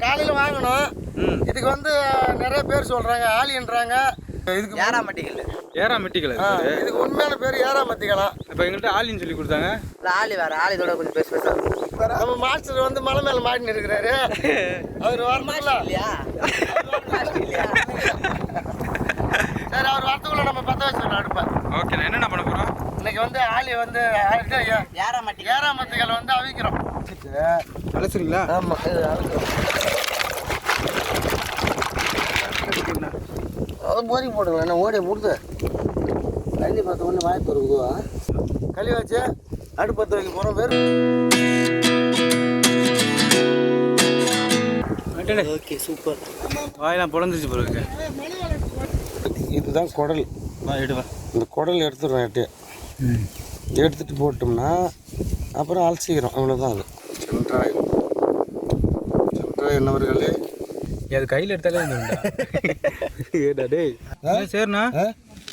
காலையில வாங்கணும் ம். இதுக்கு வந்து நிறைய பேர் சொல்றாங்க ஆலின்றாங்க. இதுக்கு ஏறா மாட்டேங்கல ஏறா மெட்டிக்கல இதுக்கு உண்மையான பேர் ஏறாமத்திக்கலாம் இப்போ எங்கள்கிட்ட ஆலின்னு சொல்லி கொடுத்தாங்க. இல்ல ஆளி வேற ஆளி இதோட கொஞ்சம் பெருசு பெருசா நம்ம மாஸ்டர் வந்து மலை மேல மாட்டின்னு இருக்கிறாரு. அவர் வரணும்ல? இல்லையா? இல்லையா? சரி அவர் வரத்துக்குள்ள நம்ம பத்த வச்சிடலாம் அடுப்ப. ஓகே என்னென்ன பண்ண போகிறோம் இன்னைக்கு வந்து ஆலி வந்து ஆ- ஏ- ஏறா மாட்டேங்க ஏறாமத்திகள் வந்து அவிக்கிறோம். அலசுறீங்களா? ஆமா இது அது போரி போடுங்க என்ன ஓடிய போடுது தண்ணி பார்த்த ஒன்று வாய்ப்பு இருக்குதுவா களி வச்சு அடுப்பு பற்ற வைக்க போகிறோம் வெறும். Okay super. வாயெல்லாம் பொழந்துச்சு போல இருக்கு. இதுதான் குடல். வா எடுவா இந்த குடல் எடுத்துடுறோம் எட்டு. எடுத்துட்டு போட்டோம்னா அப்புறம் அலசிக்கிறோம். அவ்வளோதான் அது. சென்றாய் என்னவர்களே அது கையில் எடுத்தாலே இந்த ஏடா டேய். என்ன சரிண்ணா?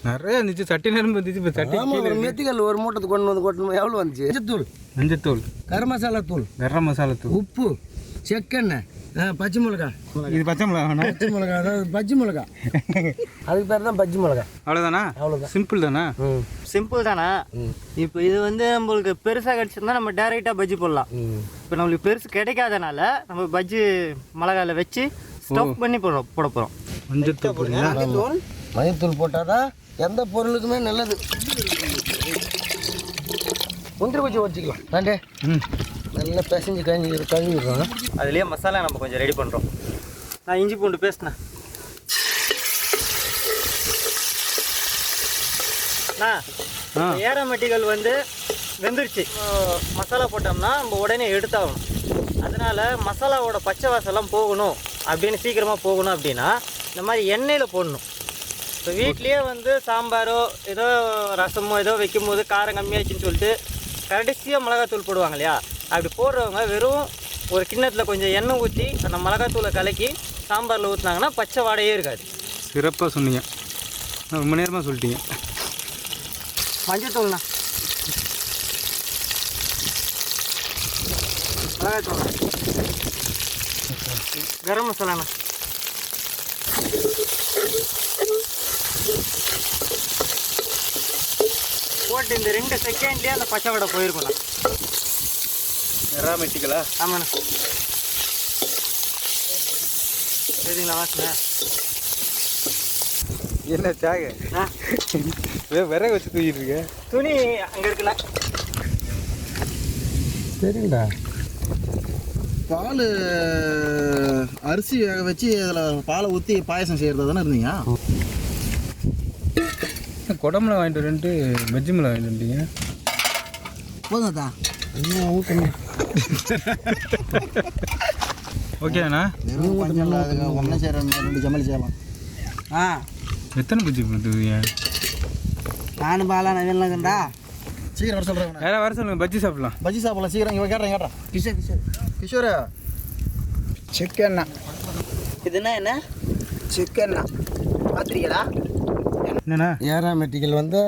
நிறைய இருந்துச்சு சட்டி நேரம் இருந்துச்சு இப்போ சட்டி ஒரு மெத்திக்கல் ஒரு மூட்டத்துக்கு கொண்டு வந்து கொட்டணும் எவ்வளோ வந்துச்சு? மஞ்சத்தூள் மஞ்சத்தூள் கரம் மசாலா தூள். கரம் மசாலா தூள். உப்பு செக்கெண்ணெய். பச்சை மிளகா. இது பச்சை மிளகா பச்சை மிளகா அதாவது பச்சை மிளகா. அதுக்கு பேர் தான் பச்சை மிளகா. அவ்வளோதானா அவ்வளோதான் சிம்பிள் தானா? சிம்பிள் தானே? இப்போ இது வந்து நம்மளுக்கு பெருசாக கிடச்சிருந்தா நம்ம டேரெக்டாக பஜ்ஜி போடலாம். இப்போ நம்மளுக்கு பெருசு கிடைக்காதனால நம்ம பஜ்ஜி மிளகாயில் வச்சு ஸ்டஃப் பண்ணி போடுறோம் போட போகிறோம் மஞ்சத்தூள் போடுறீங்களா? மஞ்சத்தூள் போட்டால் தான் எந்த பொருளுக்குமே நல்லது. முந்திரி பச்சி வச்சுக்கலாம். வேண்டே ம். நல்லா பிசைஞ்சு கஞ்சி கழுவிடுறோம். அதுலேயே மசாலா நம்ம கொஞ்சம் ரெடி பண்ணுறோம் நான் இஞ்சி பூண்டு பேசினேன். ஏரமெட்டிகள் வந்து வெந்துருச்சு. மசாலா போட்டோம்னா நம்ம உடனே எடுத்தாகணும். அதனால மசாலாவோட பச்சை வாசம்லாம் போகணும். அப்படின்னு சீக்கிரமாக போகணும் அப்படின்னா இந்த மாதிரி எண்ணெயில் போடணும். இப்போ வீட்லேயே வந்து சாம்பாரோ ஏதோ ரசமோ ஏதோ வைக்கும்போது காரம் கம்மியாச்சுன்னு சொல்லிட்டு கடைசியாக மிளகாத்தூள் போடுவாங்க இல்லையா? அப்படி போடுறவங்க வெறும் ஒரு கிண்ணத்தில் கொஞ்சம் எண்ணெய் ஊற்றி அந்த மிளகாத்தூளை கலக்கி சாம்பாரில் ஊற்றுனாங்கன்னா பச்சை வாடையே இருக்காது. சிறப்பாக சொன்னீங்க. ரொம்ப நேரமாக சொல்லிட்டீங்க. மஞ்சத்தூள்ண்ணா. மிளகாத்தூள். கரம் மசாலாண்ணா. போட்டு இந்த ரெண்டு செகண்ட்லேயே அந்த பச்சை வடை போயிருக்கும்ண்ணா. எறா மெட்டிக்கலா ஆமாண்ணா. சரிங்களா வாசனை என்ன சாக? விறகு வச்சு தூக்கிட்டு இருக்க? துணி அங்கே இருக்குண்ணா. சரிண்டா பால் அரிசி வேக வச்சு அதில் பாலை ஊற்றி பாயசம் செய்கிறதா தானே இருந்தீங்க? குடம்புல வாங்கிட்டு வந்துட்டு வெஜ்ஜு மிளகா வாங்கிட்டு வந்துட்டீங்க. போதும்தா ஓகேண்ணா வெறும் கொஞ்சம் அதுக்கு ஒன்றே செய்கிற ரெண்டு ஜமலி செய்யலாம் ஆ. எத்தனை பஜ்ஜி பண்ணுவீங்க நானும் பாலா நவீன்லங்கண்டா சீக்கிரம் வர சொல்கிறேன் வேற வர சொல்லுங்க பஜ்ஜி சாப்பிடலாம். பஜ்ஜி சாப்பிடலாம் சீக்கிரம். இவன் கேட்றேன் கேட்றேன். கிஷோர் கிஷோர். கிஷோர். சிக்கன். இதுனா என்ன? சிக்கன்னா பார்த்துருக்கீங்களா? என்னண்ணா? ஏரா மெட்டிக்கல் வந்து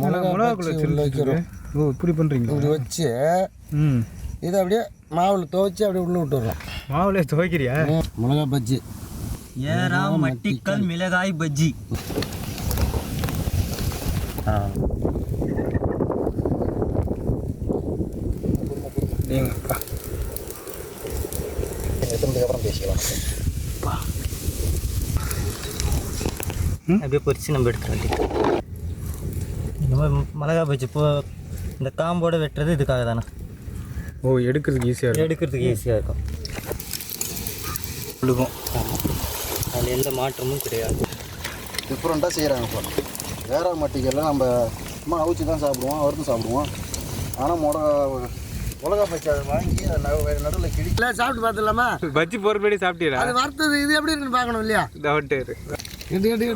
மிளகா பச்சி உள்ள வைக்கிறோம் ஓ இப்படி பண்ணுறீங்களா இப்படி வச்சு ம். இதை அப்படியே மாவில் துவைச்சி அப்படியே உள்ளே விட்டுறோம். மாவுலே துவைக்கிறியா? மிளகா பஜ்ஜி. ஏரா மட்டிக்கல் மிளகாய் பஜ்ஜி. நீங்கப்பா அப்புறம் பேசிக்கலாம் அப்படியே பொரிச்சு நம்ம எடுத்துட வேண்டியது இந்த மாதிரி மிளகாய் பஜ்ஜி இப்போ இந்த காம்போட வெட்டுறது இதுக்காக தானே ஓ எடுக்கிறதுக்கு ஈஸியாக இருக்கும். எடுக்கிறதுக்கு ஈஸியாக இருக்கும். விழுகும் ஆமாம் அதில் எந்த மாற்றமும் கிடையாது. டிஃப்ரெண்ட்டாக செய்கிறாங்க இப்போ. வேற மட்டிக்கெல்லாம் நம்ம சும்மா அவிச்சு தான் சாப்பிடுவோம் வறுத்து சாப்பிடுவோம். ஆனால் முட மிளகா பச்சை அதை வாங்கி நடுவில் கிடி இல்லை சாப்பிட்டு பார்த்துடலாமா? பஜ்ஜி போகிறபடி சாப்பிட்டீரா அது வறுத்தது இது எப்படி இருக்குன்னு பார்க்கணும் இல்லையா? டவுட்டு எடு எடு எடு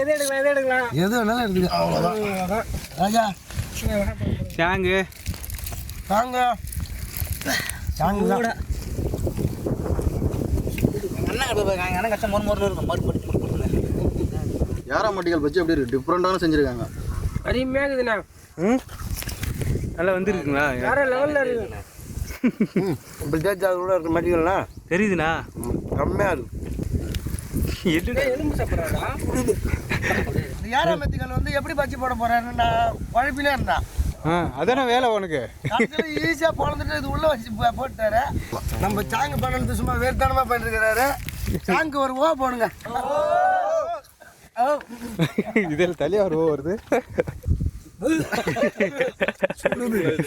எது எடுக்கலாம் எது எடுக்கலாம்? எது வேணாலும் இருக்குது அவ்வளோதான் ராஜா. தாங்க சாங்கு போயிருக்காங்க அண்ணன் கஷ்டம் மொறு மொறு இருக்கும் மறு மறு யாரா மட்டிகள் பஜ்ஜி எப்படி இருக்கு? டிஃப்ரெண்ட்டான செஞ்சுருக்காங்க. அருமையாக இருக்குதுண்ணா. ம். நல்லா வந்துருக்குங்களா? வேற லெவலில் இருக்குது ம். இப்படி தேய்ச்சி அது உள்ள இருக்க. மட்டிக்கலாம் தெரியுதுண்ணா கம்மியாக இருக்கும் எட்டு இந்த ஏழை மெத்திகள் வந்து எப்படி பச்சி போட போறாருன்னு குழப்பிலே இருந்தேன் அதானே வேலை உனக்கு? ஈஸியாக பிறந்துட்டு இது உள்ள வச்சு போட்டாரு நம்ம சாங்கு பண்ணது சும்மா வேர்த்தனமா பண்ணிருக்கிறாரு. சாங்கு ஒரு ஓ போடுங்க. ஓ. இதில் தலையா ஒரு வருது.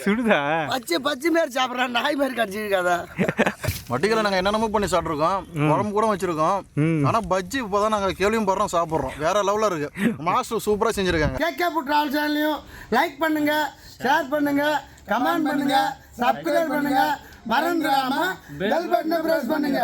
சுடுதா. பச்சை பச்சை மாரி சாப்பிட்றான். நாய் மாதிரி கடிச்சிருக்காதா? வட்டிகளை நாங்கள் என்னென்னமோ பண்ணி சாப்பிட்ருக்கோம் குழம்பு கூட வச்சுருக்கோம். ஆனால் பஜ்ஜி இப்போ தான் நாங்கள் கேள்வியும் போடுறோம் சாப்பிட்றோம். வேற லெவலில் இருக்கு. மாஸ்டர் சூப்பராக செஞ்சுருக்காங்க. கேகே புட் ஆல் சேனலையும் லைக் பண்ணுங்க ஷேர் பண்ணுங்க கமெண்ட் பண்ணுங்க சப்ஸ்கிரைப் பண்ணுங்க. மறந்துடாம பெல் பட்டனை பிரஸ் பண்ணுங்க.